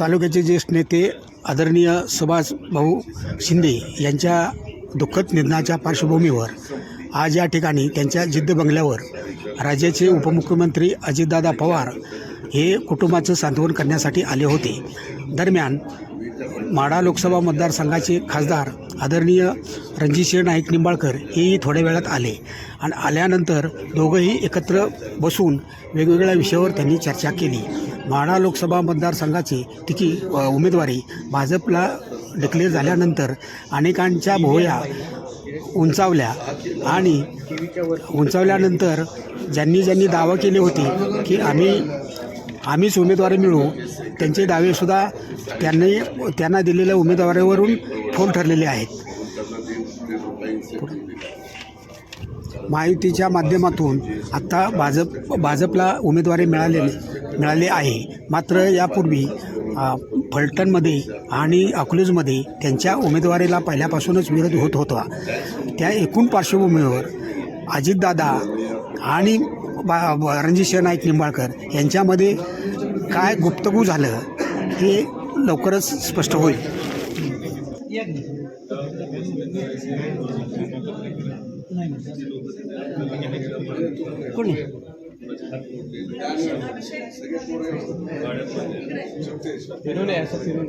तालुक्याचे ज्येष्ठ नेते आदरणीय सुभाष भाऊ शिंदे यांच्या दुःखद निधनाच्या पार्श्वभूमीवर आज या ठिकाणी त्यांच्या जिद्द बंगल्यावर राज्याचे उपमुख्यमंत्री अजितदादा पवार हे कुटुंबाचं सांत्वन करण्यासाठी आले होते. दरम्यान माढा लोकसभा मतदारसंघाचे खासदार आदरणीय रणजितसिंह नाईक निंबाळकर हेही थोड्या वेळात आले. आणि आल्यानंतर दोघंही एकत्र बसून वेगवेगळ्या विषयावर त्यांनी चर्चा केली. माढा लोकसभा मतदारसंघाची तिकी उमेदवारी भाजपला डिक्लेअर झाल्यानंतर अनेकांच्या भोया उंचावल्या आणि उंचावल्यानंतर ज्यांनी ज्यांनी दावा केले होते की आम्ही आम्हीच उमेदवारी मिळू त्यांचे दावेसुद्धा त्यांनी त्यांना दिलेल्या उमेदवारीवरून फोल ठरलेले आहेत. महायुतीच्या माध्यमातून आत्ता भाजप भाजपला उमेदवारी मिळालेली मिळाली आहे. मात्र यापूर्वी फलटणमध्ये आणि अकलूजमध्ये त्यांच्या उमेदवारीला पहिल्यापासूनच विरोध होत होता. त्या एकूण पार्श्वभूमीवर अजितदादा आणि बा ब- रणजितसिंह नाईक निंबाळकर यांच्यामध्ये काय गुप्तगू झालं हे लवकरच स्पष्ट होईल. कोणी? असं फिरून